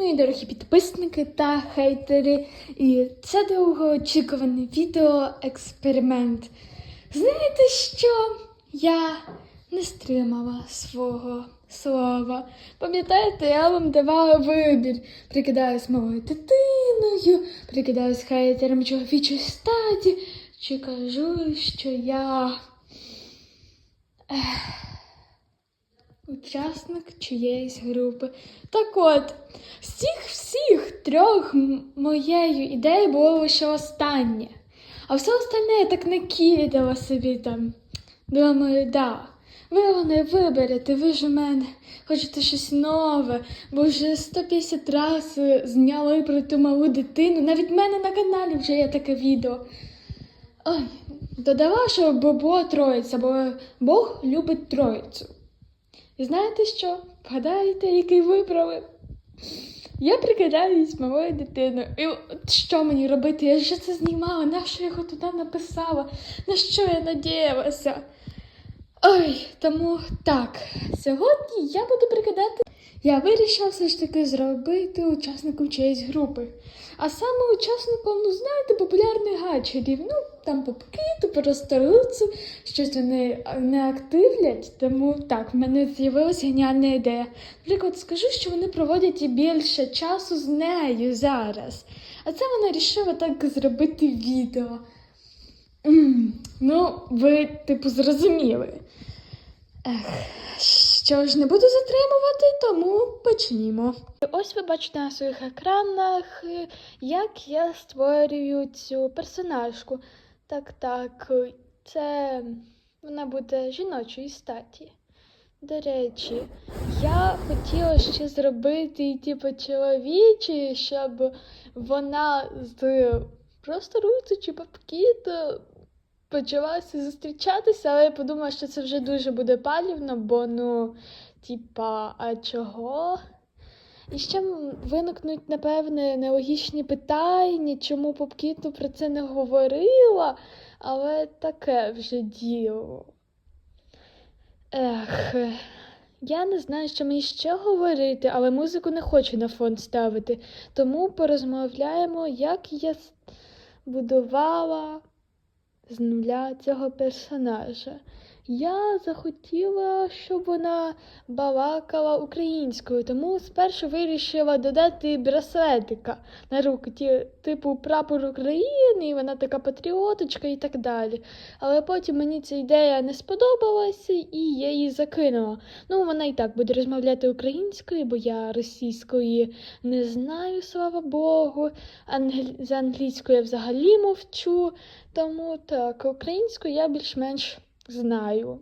мої дорогі підписники та хейтери, і це довгоочікуване відео експеримент. Знаєте що? Я не стримала свого слова. Пам'ятаєте, я вам давала вибір. Прикидаюсь малою дитиною, прикидаюсь хейтером чоловічої статі, чи кажу, що я. Ех, Учасник чиєїсь групи. Так от, з цих всіх трьох моєю ідеєю було лише останнє. А все остальне я так не кидала собі там. Думаю, да. Ви вони виберете, ви ж у мене хочете щось нове, бо вже 150 разів зняли про ту малу дитину. Навіть в мене на каналі вже є таке відео. Ой, додала, що Бобо троїця, бо Бог любить троїцю. І знаєте що? Вгадаєте, який вибрали? Я прикидаюсь малою дитиною. І що мені робити? Я ж це знімала, нащо його туди написала? На що я надіялася? Ой, тому так, сьогодні я буду прикидати. Я вирішила все ж таки зробити учасником чиєїсь групи. А саме учасником, ну знаєте, популярних гачерів. Ну, там по Пкіту, по щось вони не активлять, тому так, в мене з'явилася геніальна ідея. Наприклад, скажу, що вони проводять і більше часу з нею зараз. А це вона рішила так зробити відео. Ну, ви, типу, зрозуміли. Ех, що ж, не буду затримувати, тому почнімо. Ось ви бачите на своїх екранах, е, як я створюю цю персонажку. Так, так, е, це вона буде жіночої статі. До речі, я хотіла ще зробити типу чоловічі, щоб вона з просто Руцю чи Папкіт почалася зустрічатися, але я подумала, що це вже дуже буде палівно, бо ну, типа, а чого? І ще виникнуть, напевне, нелогічні питання, чому Попкіту про це не говорила, але таке вже діло. Ех, я не знаю, що мені ще говорити, але музику не хочу на фон ставити. Тому порозмовляємо, як я будувала з нуля цього персонажа. Я захотіла, щоб вона балакала українською, тому спершу вирішила додати браслетика на руку, типу прапор України, і вона така патріоточка і так далі. Але потім мені ця ідея не сподобалася і я її закинула. Ну, вона і так буде розмовляти українською, бо я російської не знаю, слава Богу. Англ... З англійською я взагалі мовчу. Тому так, українську я більш-менш знаю.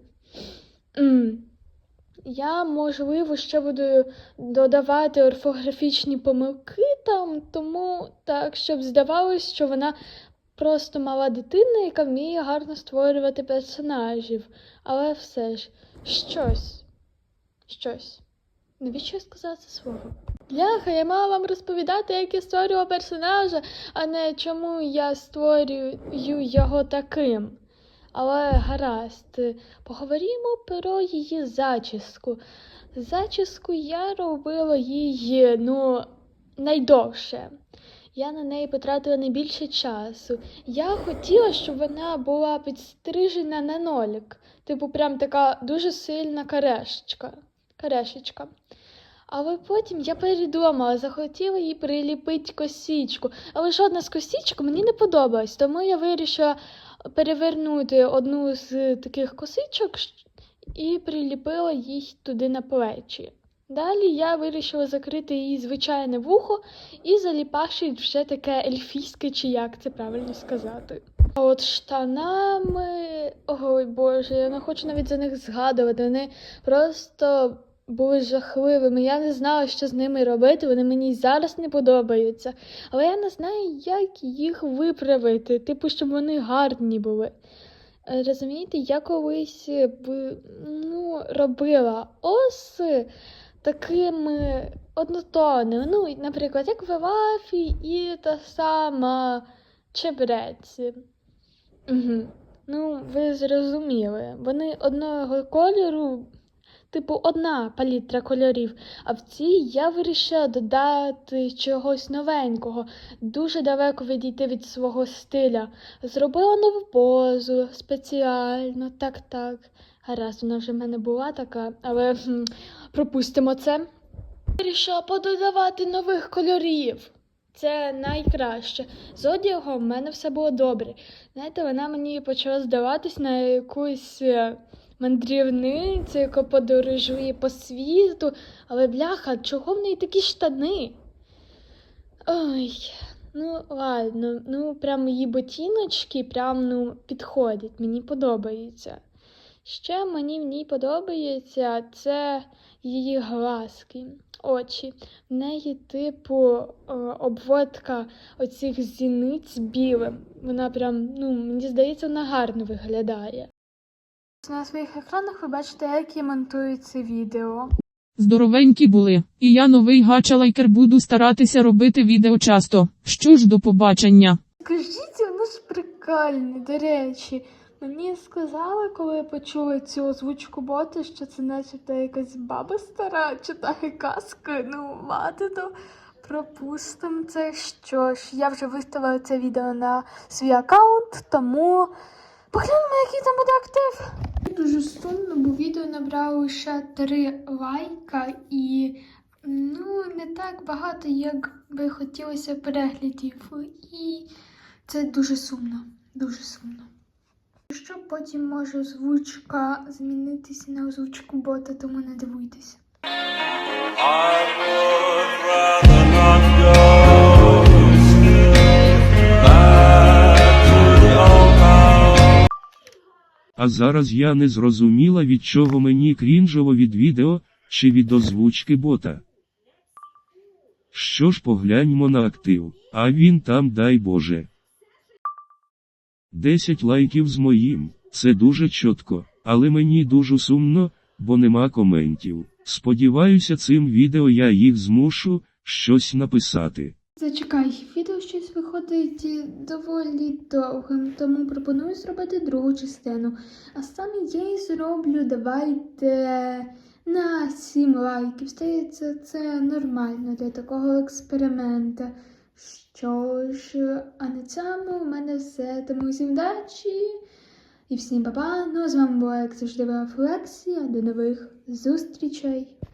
Я, можливо, ще буду додавати орфографічні помилки там, тому так, щоб здавалось, що вона просто мала дитина, яка вміє гарно створювати персонажів. Але все ж, щось. Щось. Навіщо я сказала це слово? Бляха, я мала вам розповідати, як я створювала персонажа, а не чому я створюю його таким. Але гаразд, поговоримо про її зачіску. Зачіску я робила її, ну, найдовше. Я на неї потратила найбільше часу. Я хотіла, щоб вона була підстрижена на нолік. Типу, прям така дуже сильна карешечка. Карешечка. Але потім я передумала, захотіла їй приліпити косічку. Але жодна з косічок мені не подобалась, тому я вирішила перевернути одну з таких косичок і приліпила їй туди на плечі. Далі я вирішила закрити її звичайне вухо і заліпавши вже таке ельфійське, чи як це правильно сказати. А от штанами, ой Боже, я не хочу навіть за них згадувати. Вони просто були жахливими. Я не знала, що з ними робити. Вони мені зараз не подобаються. Але я не знаю, як їх виправити, типу, щоб вони гарні були. Е, Розумієте, я колись ну, робила оси такими однотонними. Ну, наприклад, як в і та сама чебрець. Угу. Ну, ви зрозуміли. Вони одного кольору типу, одна палітра кольорів. А в цій я вирішила додати чогось новенького, дуже далеко відійти від свого стиля. Зробила нову позу спеціально, так, так. Гаразд, вона вже в мене була така, але хм, пропустимо це. Вирішила пододавати нових кольорів. Це найкраще. З одягом в мене все було добре. Знаєте, вона мені почала здаватись на якусь мандрівницю, яка подорожує по світу. Але бляха, чого в неї такі штани? Ой, ну ладно, ну прям її ботиночки прям ну підходять, мені подобається. Ще мені в ній подобається це її глазки, очі. В неї, типу, обводка оцих зіниць білим. Вона прям, ну, мені здається, вона гарно виглядає. На своїх екранах ви бачите, як я монтую це відео. Здоровенькі були, і я новий гача-лайкер буду старатися робити відео часто. Що ж до побачення. Скажіть, воно ж прикольне, до речі. Мені сказали, коли я почула цю озвучку боти, що це начебто якась баба стара, читає казки. Ну, ладно, то пропустимо це. Що ж, я вже виставила це відео на свій аккаунт, тому поглянемо, який там буде актив. Дуже сумно, бо відео набрало лише 3 лайка і ну, не так багато, як би хотілося переглядів. І це дуже сумно, дуже сумно. Що потім може озвучка змінитися на озвучку бота, тому не дивуйтесь. А зараз я не зрозуміла від чого мені крінжово від відео, чи від озвучки бота. Що ж погляньмо на актив, а він там дай Боже. 10 лайків з моїм, це дуже чітко, але мені дуже сумно, бо нема коментів. Сподіваюся, цим відео я їх змушу щось написати. Зачекай, виходить доволі довгим, тому пропоную зробити другу частину. А саме я і зроблю, давайте на 7 лайків. Здається, це нормально для такого експеримента. Що ж, а на цьому у мене все. Тому всім вдачі і всім па-па. Ну а з вами була, як завжди, Флексія. До нових зустрічей!